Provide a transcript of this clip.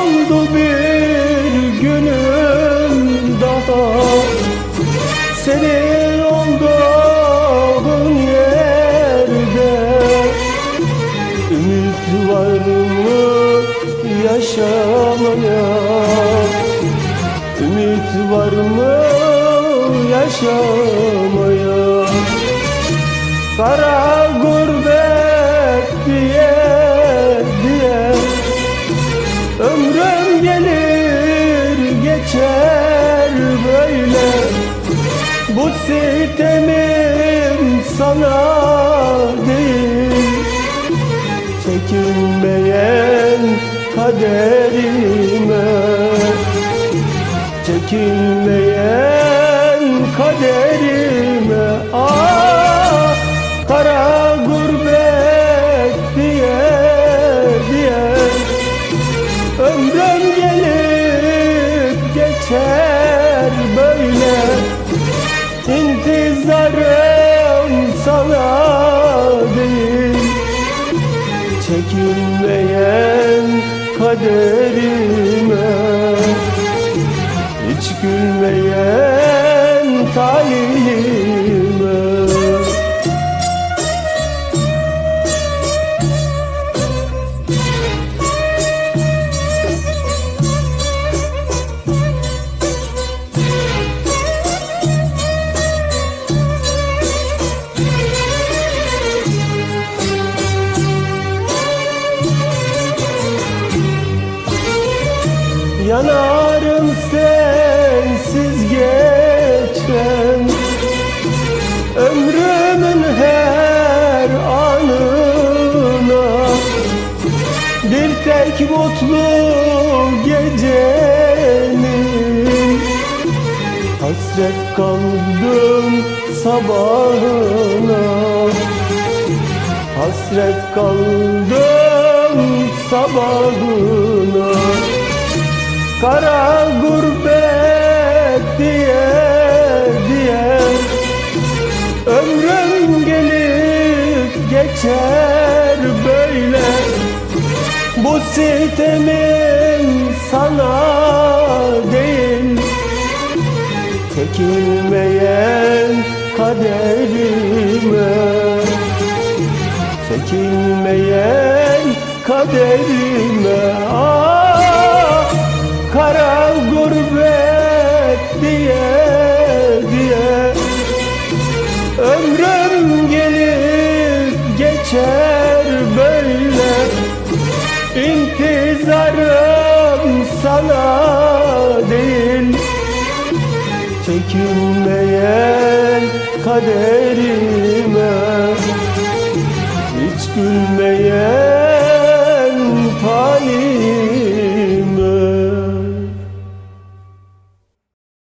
oldu bir günüm daha. Senin olduğun yerde. Ümit var mı yaşamaya? Ümit var mı yaşamaya? Kara gurbet sitemim sana değil. Çekilmeyen kaderime Çekilmeyen Çekilmeyen kaderime Hiç gülmeyen talihime Yanarım sensiz geçen. Ömrümün her anına Bir tek mutlu gecenin. Hasret kaldım sabahına. Hasret kaldım sabahına Kara gurbet diye diye. Ömrüm gelip geçer böyle. Bu sitemim sana değil. Çekilmeyen kaderime. Çekilmeyen kaderime. Ah Çekilmeyen kaderime. Hiç gülmeyen